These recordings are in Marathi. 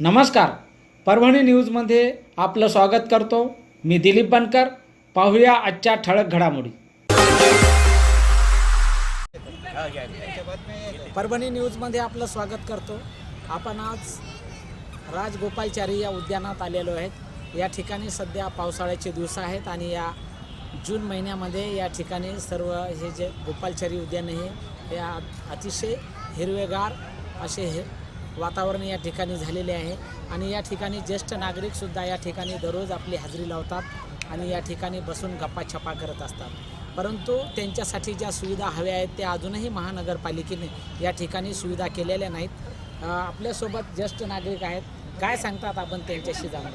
नमस्कार. परभणी न्यूजमध्ये आपलं स्वागत करतो. मी दिलीप बनकर. पाहूया आजच्या ठळक घडामोडी. परभणी न्यूजमध्ये आपलं स्वागत करतो. आपण आज राजगोपालचारी या उद्यानात आलेलो आहेत. या ठिकाणी सध्या पावसाळ्याचे दिवस आहेत आणि या जून महिन्यामध्ये या ठिकाणी सर्व हे जे गोपालचारी उद्यान हे या अतिशय हिरवेगार असे हे वातावरण या ठिकाणी झालेले आहे. आणि या ठिकाणी ज्येष्ठ नागरिकसुद्धा या ठिकाणी दररोज आपली हजेरी लावतात आणि या ठिकाणी बसून गप्पाछप्पा करत असतात. परंतु त्यांच्यासाठी ज्या सुविधा हव्या आहेत त्या अजूनही महानगरपालिकेने या ठिकाणी सुविधा केलेल्या नाहीत. आपल्यासोबत ज्येष्ठ नागरिक आहेत. काय सांगतात आपण त्यांच्याशी जाणून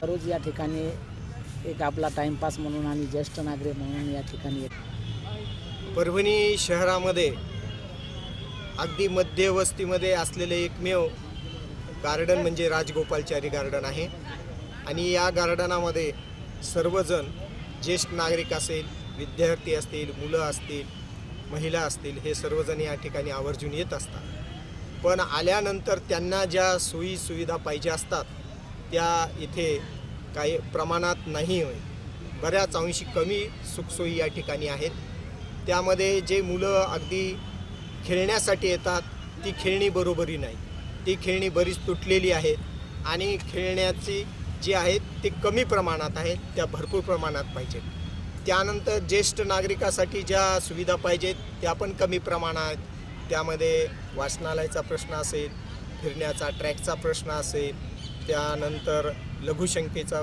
दररोज या ठिकाणी एक आपला टाईमपास म्हणून आणि ज्येष्ठ नागरिक म्हणून या ठिकाणी येत परभणी शहरामध्ये अगदी मध्यवस्तीमध्ये असलेले एकमेव गार्डन म्हणजे राजगोपालचारी गार्डन आहे. आणि या गार्डनामध्ये सर्वजण ज्येष्ठ नागरिक असेल विद्यार्थी असतील मुलं असतील महिला असतील हे सर्वजण या ठिकाणी आवर्जून येत असतात. पण आल्यानंतर त्यांना ज्या सोयी सुविधा पाहिजे असतात त्या इथे काही प्रमाणात नाही होय. बऱ्याच अंशी कमी सुखसोयी या ठिकाणी आहेत. त्यामध्ये जे मुलं अगदी खेळण्यासाठी येतात ती खेळणी बरोबरी नाही. ती खेळणी बरीच तुटलेली आहेत आणि खेळण्याची जी आहेत ते कमी प्रमाणात आहेत त्या भरपूर प्रमाणात पाहिजेत त्यानंतर ज्येष्ठ नागरिकासाठी ज्या सुविधा पाहिजेत त्या पण कमी प्रमाणात. त्यामध्ये वाचनालयाचा प्रश्न असेल फिरण्याचा ट्रॅकचा प्रश्न असेल त्यानंतर लघुशंकेचा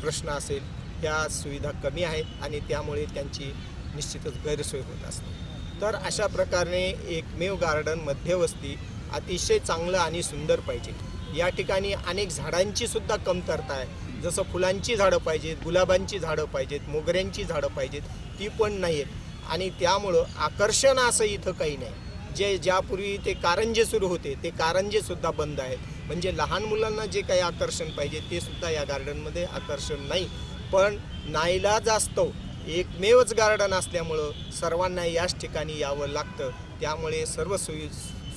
प्रश्न असेल ह्या सुविधा कमी आहेत आणि त्यामुळे त्यांची निश्चितच गैरसोय होत असते. तर अशा प्रकारे एकमेव गार्डन मध्यवस्ती अतिशय चांगलं आणि सुंदर पाहिजे. या ठिकाणी अनेक झाडांची सुद्धा कमतरता आहे. जसं फुलांची झाडं पाहिजेत गुलाबांची झाडं पाहिजेत मोगऱ्यांची झाडं पाहिजेत ती पण नाही आहेत आणि त्यामुळं आकर्षण असं इथं काही नाही. जे ज्यापूर्वी ते कारंजे सुरू होते ते कारंजेसुद्धा बंद आहेत. म्हणजे लहान मुलांना जे काही आकर्षण पाहिजे ते सुद्धा या गार्डनमध्ये आकर्षण नाही. पण नाईलाज असतो. एकमेवच गार्डन असल्यामुळं सर्वांना याच ठिकाणी यावं लागतं. त्यामुळे सर्व सोयी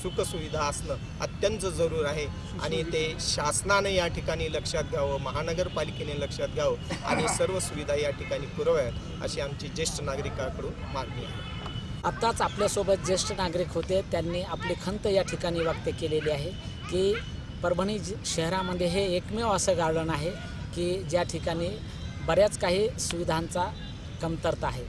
सुखसुविधा असणं अत्यंत जरूर आहे. आणि ते शासनानं या ठिकाणी लक्षात घ्यावं महानगरपालिकेने लक्षात घ्यावं आणि सर्व सुविधा या ठिकाणी पुरवाव्यात अशी आमची ज्येष्ठ नागरिकाकडून मागणी आहे. आत्ताच आपल्यासोबत ज्येष्ठ नागरिक होते. त्यांनी आपली खंत या ठिकाणी व्यक्त केलेली आहे की परभणी शहरामध्ये हे एकमेव असं गार्डन आहे की ज्या ठिकाणी बऱ्याच काही सुविधांचा कमतरता आहे.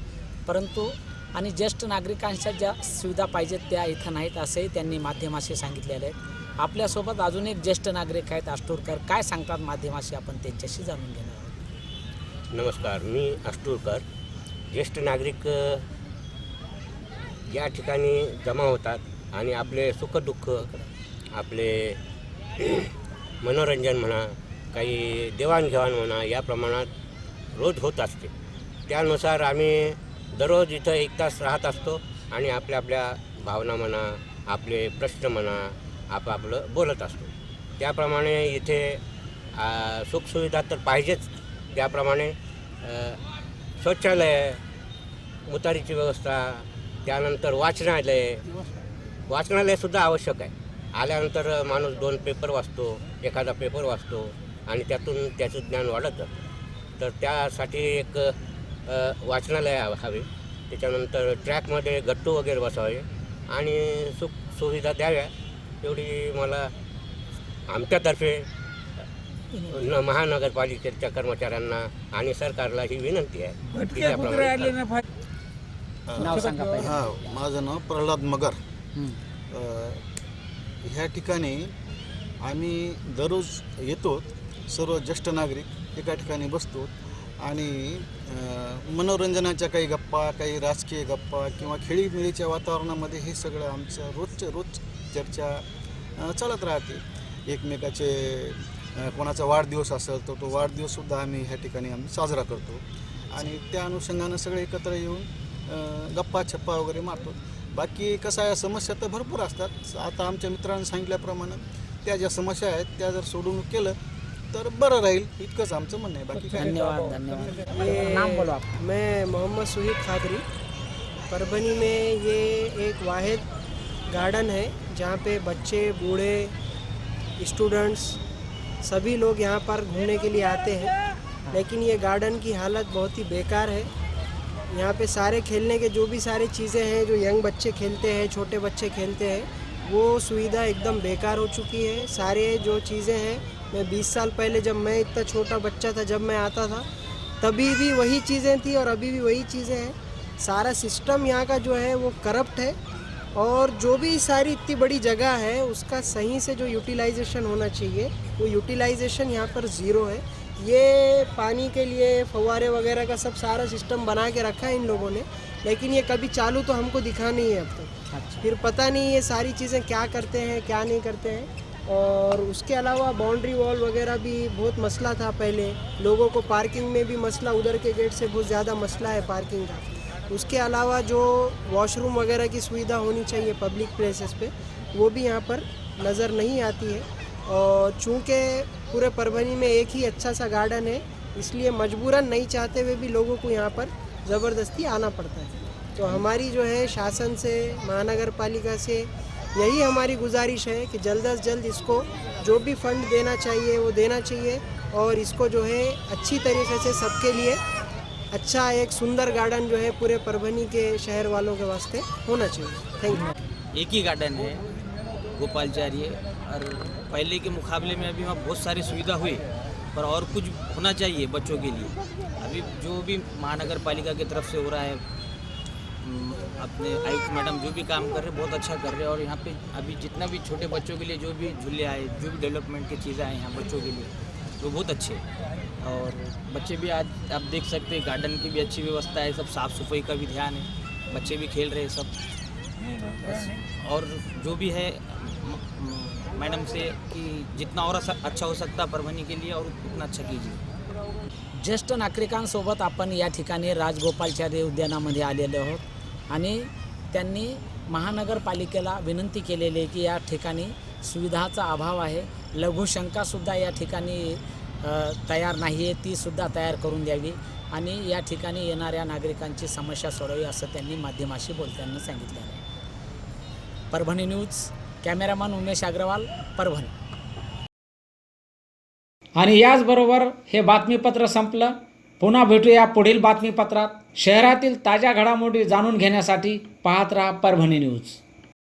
परंतु आणि ज्येष्ठ नागरिकांच्या ज्या सुविधा पाहिजेत त्या इथं नाहीत असंही त्यांनी माध्यमाशी सांगितलेले आहेत आपल्यासोबत अजून एक ज्येष्ठ नागरिक आहेत आष्टूरकर. काय सांगतात माध्यमाशी आपण त्यांच्याशी जाणून घेणार आहोत? नमस्कार मी अष्टूरकर ज्येष्ठ नागरिक या ठिकाणी जमा होतात आणि आपले सुखदुःख आपले मनोरंजन म्हणा काही देवाणघेवाण म्हणा या प्रमाणात रोज होत असते. त्यानुसार आम्ही दररोज इथं एक तास राहत असतो आणि आपल्या आपल्या भावना म्हणा आपले प्रश्न म्हणा आपापलं बोलत असतो. त्याप्रमाणे इथे सुखसुविधा तर पाहिजेच. त्याप्रमाणे शौचालय उतारीची व्यवस्था त्यानंतर वाचनालय. वाचनालयसुद्धा आवश्यक आहे. आल्यानंतर माणूस दोन पेपर वाचतो एखादा पेपर वाचतो आणि त्यातून त्याचं ज्ञान वाढत जातं. तर त्यासाठी एक वाचनालय हवे त्याच्यानंतर ट्रॅकमध्ये गट्टू वगैरे बसावे. आणि सुख सुविधा द्याव्या एवढी मला आमच्यातर्फे न- महानगरपालिकेच्या कर्मचाऱ्यांना आणि सरकारला ही विनंती आहे. हां. माझं नाव प्रल्हाद मगर. ह्या ठिकाणी आम्ही दररोज येतो सर्व ज्येष्ठ नागरिक एका ठिकाणी बसतो. आणि मनोरंजनाच्या काही गप्पा काही राजकीय गप्पा किंवा खेळीमिळीच्या वातावरणामध्ये हे सगळं आमचं रोजच्या रोज चर्चा चालत राहते. एकमेकाचे कोणाचा वाढदिवस असेल तर तो वाढदिवससुद्धा आम्ही ह्या ठिकाणी आम्ही साजरा करतो. आणि त्या अनुषंगानं सगळे एकत्र येऊन गप्पा छप्पा वगैरे मारतो. बाकी कसं आहे समस्या तर भरपूर असतात. आता आमच्या मित्रांनी सांगितल्याप्रमाणे त्या ज्या समस्या आहेत त्या जर सोडून केलं तर बरं राहील. इतकंच आमचं म्हणणं आहे. बाकी काय? धन्यवाद धन्यवाद. ये नाम बोलो आप मैं मोहम्मद सुहीब खादरी. परभनी में ये एक वाहिद गार्डन है जहाँ पे बच्चे बूढ़े स्टूडेंट्स सभी लोग यहाँ पर घूमने के लिए आते हैं। लेकिन ये गार्डन की हालत बहुत ही बेकार है। यहाँ पे सारे खेलने के जो भी सारी चीज़ें हैं जो यंग बच्चे खेलते हैं छोटे बच्चे खेलते हैं वो सुविधा एकदम बेकार हो चुकी है। सारे जो चीज़ें हैं, मैं 20 साल पहले जब मैं इतना छोटा बच्चा था, जब मैं आता था, तभी भी वही चीज़ें थी और अभी भी वही चीज़ें हैं। सारा सिस्टम यहाँ का जो है, वो करप्ट है और जो भी सारी इतनी बड़ी जगह है, उसका सही से जो यूटिलाइजेशन होना चाहिए, वो यूटिलाइजेशन यहाँ पर ज़ीरो है। ये पानी के लिए फवारे वगैरह का सब सारा सिस्टम बना के रखा है इन लोगों ने। लेकिन ये कभी चालू तो हमको दिखा नहीं है अब तक। अच्छा। फिर पता नहीं ये सारी चीज़ें क्या करते हैं क्या नहीं करते हैं। और उसके अलावा बाउंड्री वॉल वगैरह भी बहुत मसला था पहले। लोगों को पार्किंग में भी मसला उधर के गेट से बहुत ज़्यादा मसला है पार्किंग का। उसके अलावा जो वॉशरूम वगैरह की सुविधा होनी चाहिए पब्लिक प्लेसेस पे वो भी यहाँ पर नज़र नहीं आती है। और चूँकि पूरे परभनी में एक ही अच्छा सा गार्डन है इसलिए मजबूरन नहीं चाहते हुए भी लोगों को यहाँ पर ज़बरदस्ती आना पड़ता है। तो हमारी जो है शासन से महानगर पालिका से यही हमारी गुजारिश है कि जल्द अज जल्द इसको जो भी फंड देना चाहिए वो देना चाहिए और इसको जो है अच्छी तरीके से सबके लिए अच्छा एक सुंदर गार्डन जो है पूरे परभनी के शहर वालों के वास्ते होना चाहिए। थैंक यू एक ही गार्डन है गोपालचार्य और पहले के मुकाबले में अभी वहाँ बहुत सारी सुविधा हुई। पर और कुछ होना चाहिए बच्चों के लिए। अभी जो भी महानगर पालिका की तरफ़ से हो रहा है अपने आयुक्त मैडम जो भी काम कर रहे हैं, बहुत अच्छा कर रहे हैं और यहाँ पे अभी जितना भी छोटे बच्चों के लिए जो भी झूले आए, जो भी डेवलपमेंट की चीज़ें आए यहाँ बच्चों के लिए, वो बहुत अच्छे और बच्चे भी आज, आप देख सकते हैं गार्डन की भी अच्छी व्यवस्था है, सब साफ़ सफ़ाई का भी ध्यान है, बच्चे भी खेल रहे हैं सब। और जो भी है मैडम से कि जितना और अच्छा अच्छा हो सकता परभणी के लिए और उतना अच्छा कीजिए। ज्येष्ठ नागरिकांसोबत आपण या ठिकाणी राजगोपालचारी उद्यानामध्ये आलेलो आहोत आणि त्यांनी महानगरपालिकेला विनंती केलेली आहे की या ठिकाणी सुविधाचा अभाव आहे. लघुशंकासुद्धा या ठिकाणी तयार नाही आहे. तीसुद्धा तयार करून द्यावी आणि या ठिकाणी येणाऱ्या नागरिकांची समस्या सोडवावी असं त्यांनी माध्यमाशी बोलताना सांगितलं आहे. Parbhani news cameraman Umesh Agarwal Parbhani. आणि याचबरोबर हे बातमीपत्र संपलं. पुन्हा भेटूया पुढील बातमीपत्रात. शहरातील ताज्या घडामोडी जाणून घेण्यासाठी पाहत राहा परभणी न्यूज.